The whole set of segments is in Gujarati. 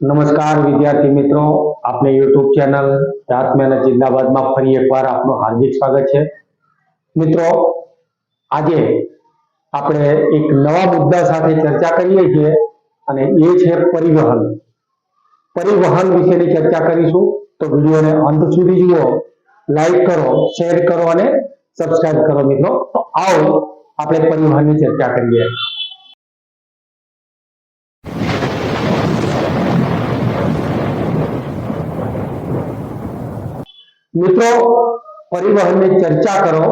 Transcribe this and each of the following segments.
નમસ્કાર વિદ્યાર્થી મિત્રો આપણે યુટ્યુબ ચેનલ આત્મ્યાના જિંદાબાદમાં ફરી એકવાર આપનું હાર્દિક સ્વાગત છે. મિત્રો, આજે આપણે એક નવા મુદ્દા સાથે ચર્ચા કરીએ છીએ અને એ છે પરિવહન. પરિવહન વિશેની ચર્ચા કરીશું, તો વિડીયોને અંત સુધી જુઓ, લાઈક કરો, શેર કરો અને સબસ્ક્રાઇબ કરો મિત્રો. તો આવો આપણે પરિવહનની ચર્ચા કરીએ. મિત્રો, પરિવહનની ચર્ચા કરો.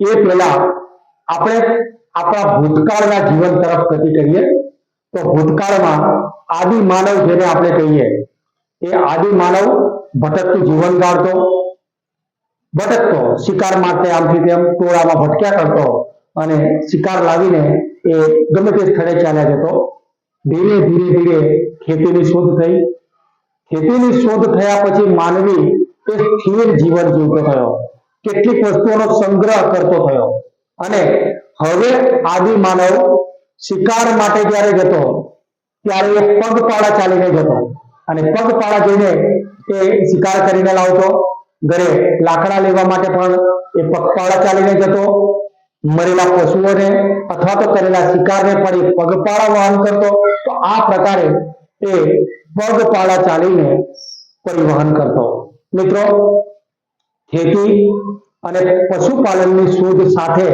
એ પહેલા આપણે આપણા ભૂતકાળના જીવન તરફ ગતિ કરીએ. તો ભૂતકાળમાં આદિ માનવ જેને આપણે કહીએ, એ આદિ માનવ ભટકતું જીવન ગાળતો, ભટકતો, શિકાર માટે આમથી તેમ ટોળામાં ભટક્યા કરતો અને શિકાર લાવીને એ ગમે તે સ્થળે ચાલ્યા જતો. ધીરે ધીરે ધીરે ખેતીની શોધ થઈ. ખેતીની શોધ થયા પછી માનવી એ સ્થિર જીવન જીવતો થયો. કેટલીક વસ્તુઓનો સંગ્રહ કરતો થયો. અને હવે આદિ માનવ શિકાર માટે જ્યારે જતો, ત્યારે એ પગપાળા ચાલીને જતો. અને પગપાળા જઈને એ શિકાર કરીને લાવતો. ઘરે લાકડા લેવા માટે પણ એ પગપાળા ચાલીને જતો. મરેલા પશુઓને અથવા તો કરેલા શિકારને પણ એ પગપાળા વહન કરતો. તો આ પ્રકારે એ પગપાળા ચાલીને પરિવહન કરતો. મિત્રો, ખેતી અને પશુપાલનની શોધ સાથે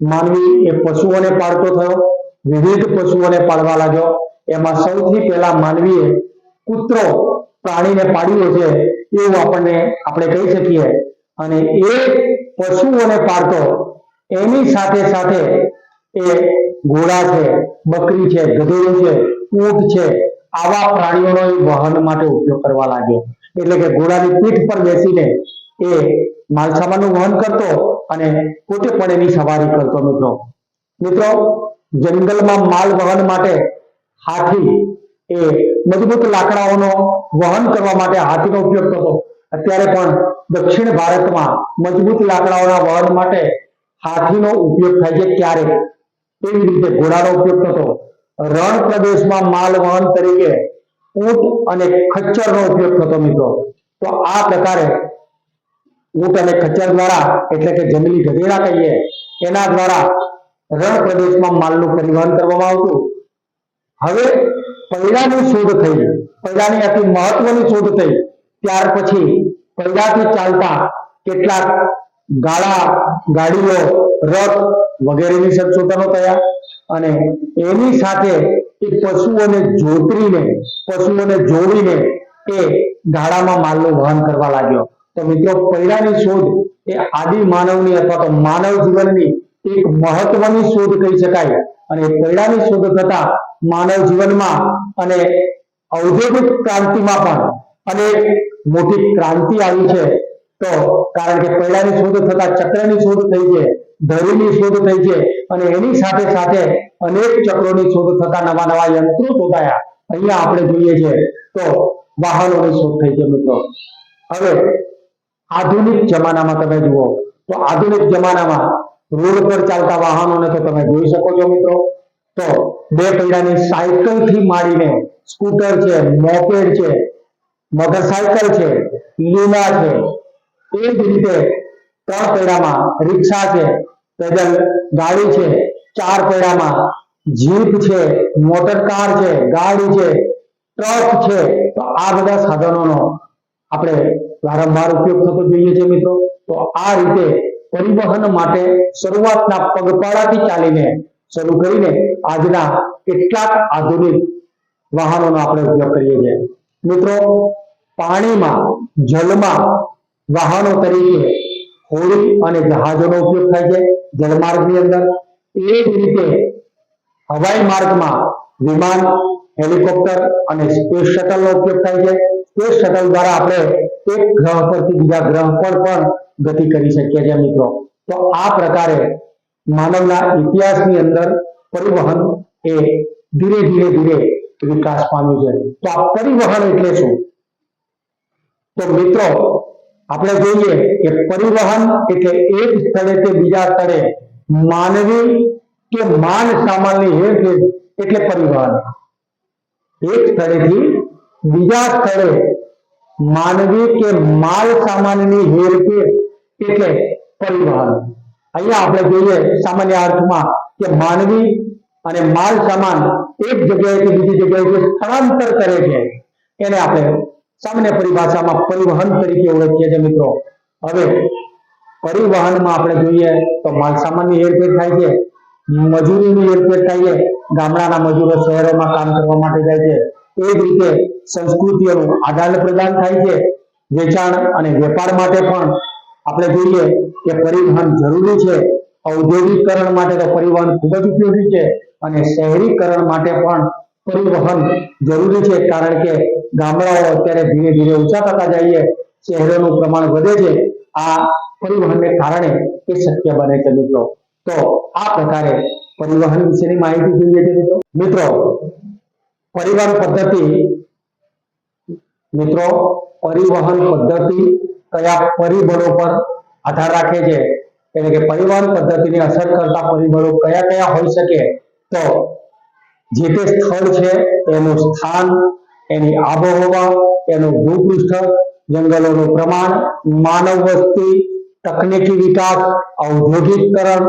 માનવી એ પશુઓને પાળતો થયો, વિવિધ પશુઓને પાળવા લાગ્યો. એમાં સૌથી પહેલા માનવીએ કૂતરો, પ્રાણીને પાડ્યો છે એવું આપણને, આપણે કહી શકીએ. અને એ પશુઓને પાળતો, એની સાથે સાથે એ ઘોડા છે, બકરી છે, ગધેડું છે, ઊંટ છે, આવા પ્રાણીઓનો વહન માટે ઉપયોગ કરવા લાગ્યો. એટલે કે ઘોડાની પીઠ પર બેસીને એ માલસામાનનું વહન કરતો અને પોતે પણ એની સવારી કરતો મિત્રો. મિત્રો, જંગલમાં માલ વહન માટે હાથી એ મજબૂત લાકડાઓનો વહન કરવા માટે હાથીનો ઉપયોગ થતો અત્યારે પણ દક્ષિણ ભારતમાં મજબૂત લાકડાઓના વહન માટે હાથીનો ઉપયોગ થાય છે ક્યારેક. એવી રીતે ઘોડાનો ઉપયોગ થતો. રણ પ્રદેશમાં માલ વહન તરીકે ઊંટ અને ખચ્ચરનો ઉપયોગ થતો મિત્રો. તો આ પ્રકારે ઊંટ અને ખચ્ચર દ્વારા, એટલે કે જંગલી ગધેડા કહીએ, એના દ્વારા રણ પ્રદેશમાં માલનું પરિવહન કરવામાં આવતું. હવે પૈડાની શોધ થઈ. પૈડાની અતિ મહત્વની શોધ થઈ. ત્યાર પછી પૈડાથી ચાલતા કેટલાક ગાળા, ગાડીઓ, રથ વગેરેની સંશોધનો થયા. અને એની સાથે એ પશુઓને જોતરીને, પશુઓને જોડીને એ ગાડામાં માલનું વહન કરવા લાગ્યો. તો મિત્રો પૈડાની શોધ એ આદિ માનવની અથવા તો માનવ જીવનની એક મહત્વની શોધ કહી શકાય. અને પૈડાની શોધ થતા માનવ જીવનમાં અને ઔદ્યોગિક ક્રાંતિમાં પણ અને મોટી ક્રાંતિ આવી છે. તો કારણ કે પૈડાની શોધ થતા ચક્રની શોધ થઈ છે. ધરીની શોધ થઈ છે અને એની સાથે સાથે અનેક ચક્રોની શોધ થતા નવા નવા યંત્રો શોધાયા. અહીંયા આપણે જોઈએ છે તો વાહનોની શોધ થઈ છે મિત્રો. હવે આધુનિક જમાનામાં તમે જુઓ તો આધુનિક જમાનામાં રોડ પર ચાલતા વાહનોને તો તમે જોઈ શકો છો મિત્રો. તો બે પૈડાની સાયકલથી માંડીને સ્કૂટર છે, મોપેડ છે, મોટરસાયકલ છે, લીલા છે. એ જ રીતે ત્રણ પૈડામાં રિક્ષા છે પેદલ ગાડી છે, ચાર પૈડામાં જીપ છે, મોટર કાર છે, ગાડી છે, ટ્રક છે. તો આ બધા સાધનોનો આપણે વારંવાર ઉપયોગ થતો જોઈએ છે મિત્રો. તો આ રીતે પરિવહન માટે શરૂઆતના પગપાળાથી ચાલીને શરૂ કરીને આજના કેટલાક આધુનિક વાહનોનો આપણે ઉપયોગ કરીએ છીએ. મિત્રો, પાણીમાં જલમાં વાહનો તરીકે હોડી અને જહાજોનો ઉપયોગ થાય છે જળમાર્ગની અંદર. એ જ રીતે હવાઈ માર્ગમાં વિમાન, હેલિકોપ્ટર અને સ્પેસ શટલનો ઉપયોગ થાય છે. સ્પેસ શટલ દ્વારા આપણે એક ગ્રહ પરથી બીજા ગ્રહ પર પણ ગતિ કરી શકીએ છીએ મિત્રો. તો આ પ્રકારે માનવના ઇતિહાસની અંદર પરિવહન એ ધીરે ધીરે ધીરે વિકાસ પામ્યું છે. તો આ પરિવહન એટલે શું? તો મિત્રો આપણે જોઈએ કે પરિવહન એટલે એક સ્થળેથી બીજા સ્થળે માનવી કે માન સામાનની હેરફેર એટલે પરિવહન. એક સ્થળેથી બીજા સ્થળે માનવી કે માલ સામાનની હેરફેર એટલે પરિવહન. અહીંયા આપણે જોઈએ સામાન્ય અર્થમાં કે માનવી અને માલ સામાન એક જગ્યાએથી બીજી જગ્યાએ સ્થળાંતર કરે છે. એને આપણે સામાન્ય પરિભાષામાં પરિવહન તરીકે ઓળખીએ છીએ મિત્રો. હવે પરિવહનમાં આપણે જોઈએ તો માલ સામાનની હેરફેર થાય છે, મજૂરીની હેરફેર થાય છે, ગામડાના મજૂરો શહેરોમાં કામ કરવા માટે જાય છે. એ જ રીતે સંસ્કૃતિઓનું આદાન પ્રદાન થાય છે. વેચાણ અને વેપાર માટે પણ આપણે જોઈએ કે પરિવહન જરૂરી છે. ઔદ્યોગિકરણ માટે તો પરિવહન ખૂબ જ ઉપયોગી છે અને શહેરીકરણ માટે પણ પરિવહન જરૂરી છે. કારણ કે ગામડાઓ અત્યારે ધીરે ધીરે ઊંચા થતા જઈએ શહેરોનું પ્રમાણ વધે છે. આ પરિવહનને કારણે એ શક્ય બને છે મિત્રો. તો આ પ્રકારે પરિવહન વિશેની માહિતી જોઈએ છે મિત્રો. મિત્રો, પરિવહન પદ્ધતિ, મિત્રો, પરિવહન પદ્ધતિ કયા પરિબળો પર આધાર રાખે છે? એટલે કે પરિવહન પદ્ધતિને અસર કરતા પરિબળો કયા કયા હોઈ શકે? તો જે તે સ્થળ છે એનું સ્થાન એની આબોહવા, એનું ભૂપૃષ્ઠ, જંગલોનું પ્રમાણ, માનવ વસ્તી, તકનીકી વિકાસ ઔદ્યોગિકરણ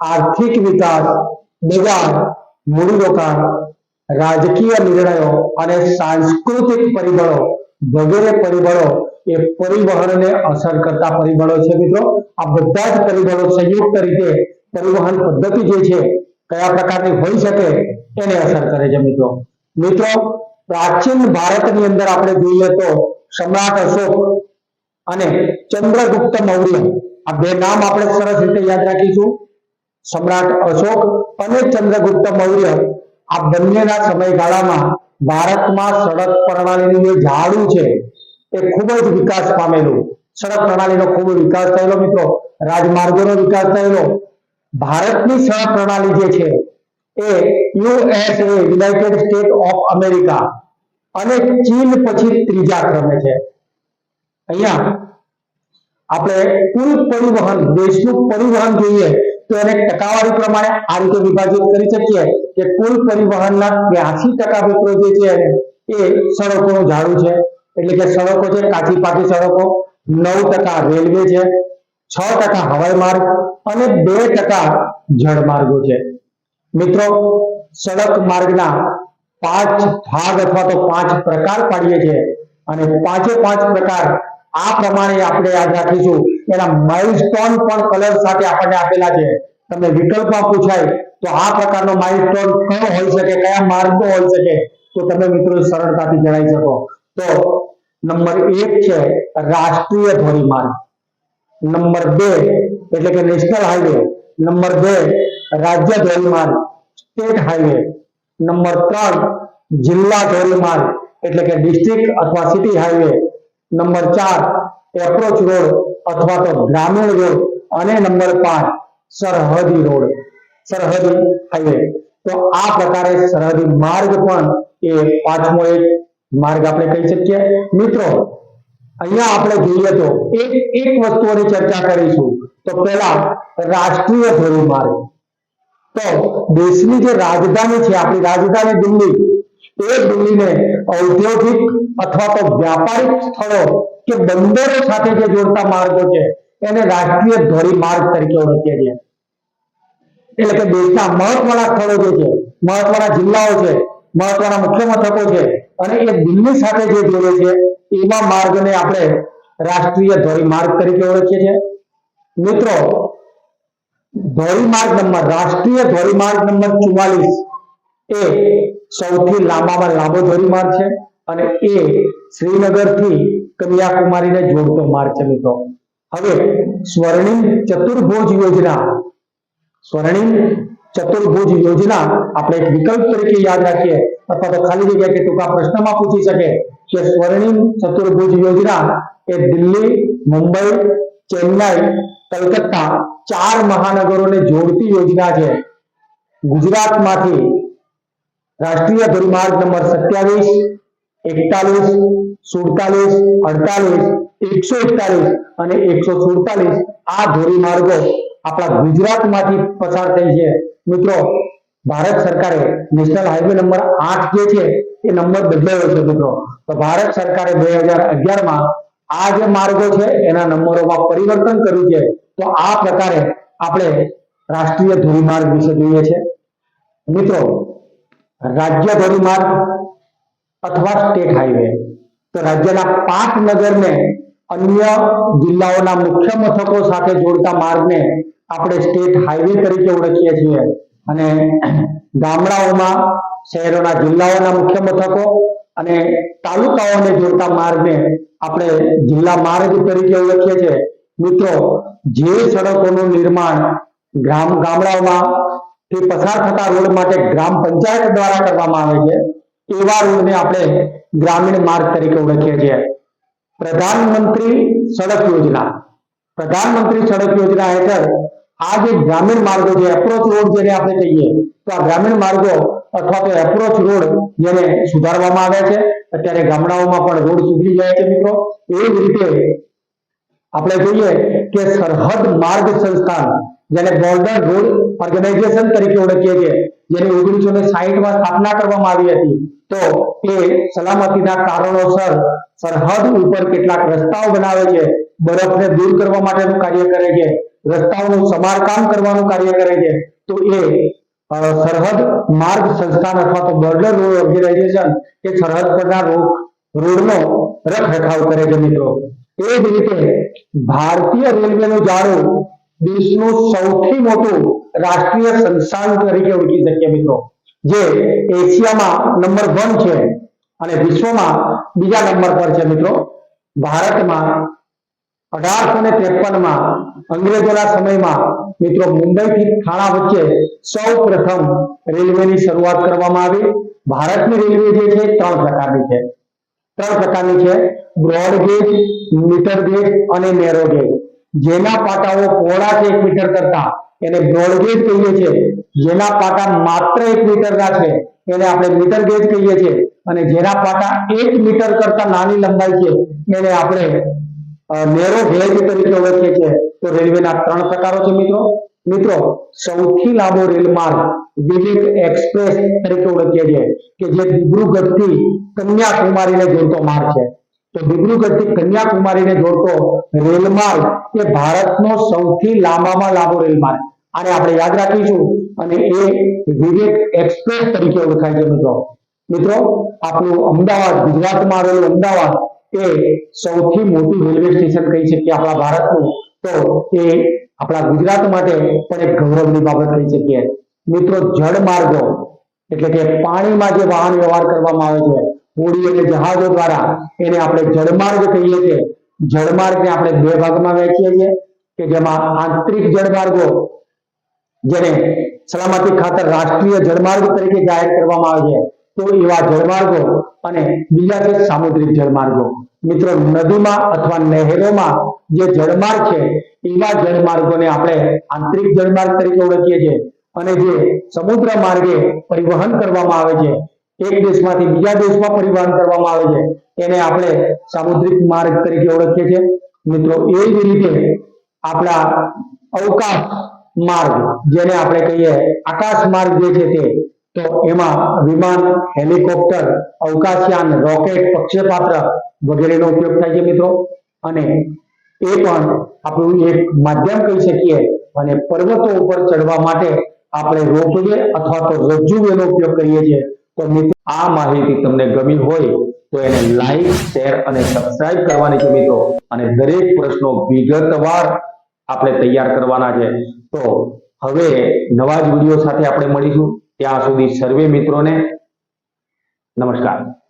આર્થિક વિકાસ, બજાર મૂડીરોકાણ રાજકીય નિર્ણયો અને સાંસ્કૃતિક પરિબળો, વગેરે પરિબળો એ પરિવહનને અસર કરતા પરિબળો છે મિત્રો. આ બધા જ પરિબળો સંયુક્ત રીતે પરિવહન પદ્ધતિ જે છે, કયા પ્રકારની હોઈ શકે, એને અસર કરે છે મિત્રો. મિત્રો પ્રાચીન ભારતની અંદર આપણે જોઈએ તો સમ્રાટ અશોક અને ચંદ્રગુપ્ત મૌર્ય. આ બે નામ આપણે સરસ રીતે યાદ રાખીશું. સમ્રાટ અશોક અને ચંદ્રગુપ્ત મૌર્ય આ બંનેના સમયગાળામાં ભારતમાં સડક પ્રણાલીનું જે ઝાડું છે એ ખૂબ જ વિકાસ પામેલું. સડક પ્રણાલીનો ખૂબ વિકાસ થયેલો મિત્રો. રાજમાર્ગોનો વિકાસ થયેલો. ભારતની સડક પ્રણાલી જે છે એ USA United State of America અને ચીન પછી ત્રીજા ક્રમે છે. અહીંયા આપણે કુલ પરિવહન, દેશનું પરિવહન જોઈએ તો એને ટકાવારી પ્રમાણે આ રીતે વિભાજિત કરી શકીએ કે કુલ પરિવહનના ત્યાસી ટકા મિત્રો જે છે એ સડકોનું ઝાડું છે. એટલે કે સડકો છે કાચી પાકી સડકો, નવ ટકા રેલવે છે, છ ટકા હવાઈ માર્ગ અને બે ટકા જળમાર્ગો છે. મિત્રો, સડક માર્ગના પાંચ ભાગ અથવા તો પાંચ પ્રકાર પાડીએ છીએ. અને પાંચે પાંચ પ્રકાર આ પ્રમાણે આપણે યાદ રાખીશું. એના માઇલસ્ટોન પણ કલર સાથે આપણને આપેલા છે. તમને વિકલ્પમાં પૂછાય, તો આ પ્રકારનો માઇલસ્ટોન કયો હોઈ શકે, કયા માર્ગો હોઈ શકે, તો તમે મિત્રો સરળતાથી જણાવી શકો. તો નંબર એક છે રાષ્ટ્રીય ધોરીમાર્ગ. નંબર બે, એટલે કે નેશનલ હાઈવે નંબર બે રાજ્ય ધોરીમાર્ગ સ્ટેટ હાઈવે નંબર ત્રણ, જિલ્લા ધોરીમાર્ગ, એટલે કે ડિસ્ટ્રિક્ટ અથવા સિટી હાઈવે નંબર ચાર એપ્રોચ રોડ અથવા તો ગ્રામીણ રોડ અને નંબર પાંચ, સરહદી રોડ સરહદી હાઈવે તો આ પ્રકારે સરહદી માર્ગ પણ એ પાંચમો એક માર્ગ આપણે કહી શકીએ. મિત્રો, અહીંયા આપણે જોઈએ તો એક એક વસ્તુઓની ચર્ચા કરીશું. તો પહેલા રાષ્ટ્રીય ધોરીમાર્ગ. તો દેશની જે રાજધાની છે, આપણી રાજધાની દિલ્હી, એ દિલ્હીને ઔદ્યોગિક અથવા તો વ્યાપારિક સ્થળો કે બંદરો સાથે જે જોડતા માર્ગો છે, એને રાષ્ટ્રીય ધોરીમાર્ગ તરીકે ઓળખીએ છીએ. એટલે કે દેશના મહત્વના સ્થળો જે છે, મહત્વના જિલ્લાઓ છે, મહત્વના મુખ્ય મથકો છે, અને એ દિલ્હી સાથે જે જોડે છે, એવા માર્ગને આપણે રાષ્ટ્રીય ધોરીમાર્ગ તરીકે ઓળખીએ છીએ. મિત્રો ધોરીમાર્ગ નંબર, રાષ્ટ્રીય ધોરીમાર્ગ નંબર ચુમ્માલીસ એ સૌથી લાંબામાં લાંબો ધોરીમાર્ગ છે અને એ શ્રીનગરથી કન્યાકુમારીને જોડતો માર્ગ છે મિત્રો. હવે સ્વર્ણિમ ચતુર્ભુજ યોજના. સ્વર્ણિમ ચતુર્ભુજ યોજના આપણે એક વિકલ્પ તરીકે યાદ રાખીએ. અથવા તો ખાલી જગ્યા કે ટૂંકા પ્રશ્નમાં પૂછી શકે કે સ્વર્ણિમ ચતુર્ભુજ યોજના એ દિલ્હી, મુંબઈ, ચેન્નાઈ, કલકત્તા ચાર મહાનગરોને જોડતી યોજના છે. ગુજરાતમાંથી રાષ્ટ્રીય ધોરીમાર્ગ નંબર સત્યાવીસ, એકતાલીસ, સુડતાલીસ, અડતાલીસ, એકસો એકતાલીસ અને એકસો સુડતાલીસ આ ધોરીમાર્ગો આપણા ગુજરાતમાંથી પસાર થઈ છે. મિત્રો, ભારત સરકારે નેશનલ હાઈવે નંબર આઠ જે છે, એ નંબર બદલાયો છે, મિત્રો. તો ભારત સરકારે બે હજાર અગિયારમાં આ જે માર્ગો છે, એના નંબરોમાં પરિવર્તન કર્યું છે. તો આ પ્રકારે આપણે રાષ્ટ્રીય ધોરીમાર્ગ વિશે જોઈએ છે. મિત્રો રાજ્ય ધોરીમાર્ગ અથવા સ્ટેટ હાઈવે. તો રાજ્યના પાટનગરને અન્ય જિલ્લાઓના મુખ્ય મથકો સાથે જોડતા માર્ગને આપણે સ્ટેટ હાઈવે તરીકે ઓળખીએ છીએ. અને ગામડાઓમાં, શહેરોના જિલ્લાઓના મુખ્ય મથકો અને તાલુકાઓને જોડતા માર્ગને આપણે જિલ્લા માર્ગ તરીકે ઓળખીએ છીએ. મિત્રો, જે સડકોનું નિર્માણ ગ્રામ ગામડાઓમાં થી પસાર થતા રોડ માટે ગ્રામ પંચાયત દ્વારા કરવામાં આવે છે, એવા રોડને આપણે ગ્રામીણ માર્ગ તરીકે ઓળખીએ છીએ. પ્રધાનમંત્રી સડક યોજના. પ્રધાનમંત્રી સડક યોજના હેઠળ આ જે ગ્રામીણ માર્ગો છે એપ્રોચ રોડ જેને આપણે કહીએ, તો આ ગ્રામીણ માર્ગો અથવા તો એપ્રોચ રોડ જેને સુધારવામાં આવ્યા છે. અત્યારે ગામડાઓમાં પણ રોડ સુધરી ગયા છે મિત્રો. એવી જ રીતે આપણે જોઈએ કે સરહદ માર્ગ સંસ્થાન, જેને બોર્ડર રોડ ઓર્ગેનાઇઝેશન તરીકે ઓળખીએ છીએ, જેની ઓગણીસો ને સાહીઠમાં સ્થાપના કરવામાં આવી હતી. તો એ સલામતીના કારણોસર સરહદ ઉપર કેટલાક રસ્તાઓ બનાવે છે, બરફને દૂર કરવા માટેનું કાર્ય કરે છે, રસ્તાઓનું સમારકામ કરવાનું કાર્ય કરે છે. તો એ સરહદ માર્ગ સંસ્થાન અથવા તો બોર્ડર રોડ ઓર્ગેનાઇઝેશન એ સરહદ પરના રોડ રોડનો રખરખાવ કરે છે મિત્રો. એ જ રીતે ભારતીય રેલવેનું જાળો દેશનું સૌથી મોટું રાષ્ટ્રીય સંસ્થાન તરીકે ઓળખી શકીએ મિત્રો. જે એશિયામાં નંબર વન છે અને વિશ્વમાં બીજા નંબર પર છે મિત્રો. ભારતમાં અઢારસો ને ત્રેપનમાં અંગ્રેજોના સમયમાં મિત્રો મુંબઈથી થાણા વચ્ચે સૌ પ્રથમ રેલવેની શરૂઆત કરવામાં આવી. ભારતની રેલવે જે છે, ત્રણ પ્રકારની છે. ત્રણ પ્રકારની છે. બ્રોડ ગેજ, મીટર ગેજ અને નેરો ગેજ. જેના પાટાઓ પહોળા છે એક મીટર કરતા. એને બ્રોડ ગેજ કહીએ છીએ. જેના પાટા માત્ર એક મીટરના છે. એને આપણે મીટર ગેજ કહીએ છીએ. અને જેના પાટા એક મીટર કરતા નાની લંબાઈ છે, એને આપણે નેરો ગેજ તરીકે ઓળખીએ છીએ. તો રેલવેના ત્રણ પ્રકારો છે મિત્રો. મિત્રો, સૌથી લાંબો રેલ માર્ગ વિવેક એક્સપ્રેસ તરીકે ઓળખીએ છીએ કે જે દિબ્રુગઢથી કન્યાકુમારીને જોડતો માર્ગ છે. તો દિબ્રુગઢથી કન્યાકુમારીને જોડતો રેલ માર્ગ એ ભારતનો સૌથી લાંબામાં લાંબો રેલ માર્ગ. આને આપણે યાદ રાખીશું અને એ વિવેક એક્સપ્રેસ તરીકે ઓળખાય છે મિત્રો. મિત્રો આપણું અમદાવાદ, ગુજરાતમાં આવેલું અમદાવાદ એ સૌથી મોટું રેલવે સ્ટેશન કહી શકીએ આપણા ભારતનું. તો એ આપણા ગુજરાત માટે પણ એક ગૌરવની બાબત કહી શકીએ મિત્રો જળ માર્ગો એટલે કે પાણીમાં જે વાહન વ્યવહાર કરવામાં આવે છે, હોડી અને જહાજો દ્વારા એને આપણે જળમાર્ગ કહીએ છીએ. જળમાર્ગને આપણે બે ભાગમાં વહેંચીએ છીએ કે જેમાં આંતરિક જળમાર્ગો જેને સલામતી ખાતર રાષ્ટ્રીય જળમાર્ગ તરીકે જાહેર કરવામાં આવે છે. તો એવા જળમાર્ગો અને બીજા છે સામુદ્રિક જળમાર્ગો, મિત્રો નદીમાં અથવા નહેરોમાં જે જળમાર્ગ છે, એવા જળમાર્ગોને આપણે આંતરિક જળમાર્ગ તરીકે ઓળખીએ છીએ અને જે સમુદ્ર માર્ગે પરિવહન કરવામાં આવે છે, એક દેશમાંથી બીજા દેશમાં પરિવહન કરવામાં આવે છે, એને આપણે સામુદ્રિક માર્ગ તરીકે ઓળખીએ છીએ. મિત્રો એવી રીતે આપણા અવકાશ માર્ગ, જેને આપણે કહીએ આકાશ માર્ગ જે છે તે તો એમાં વિમાન, હેલિકોપ્ટર, અવકાશયાન, રોકેટ પ્રક્ષેપાત્ર વગેરેનો ઉપયોગ થાય છે મિત્રો. અને એ પણ આપણું એક માધ્યમ કહી શકીએ અને પર્વતો ઉપર ચડવા માટે આપણે રોપવે અથવા તો રજ્જુવેનો ઉપયોગ કરીએ છીએ. તો મિત્રો, આ માહિતી તમને ગમી હોય તો એને લાઈક, શેર અને સબસ્ક્રાઇબ કરવાની છે મિત્રો. અને દરેક પ્રશ્નો વિગતવાર આપણે તૈયાર કરવાના છે. તો હવે નવા જ વીડિયો સાથે આપણે મળીશું. ત્યાં સુધી સર્વે મિત્રોને નમસ્કાર.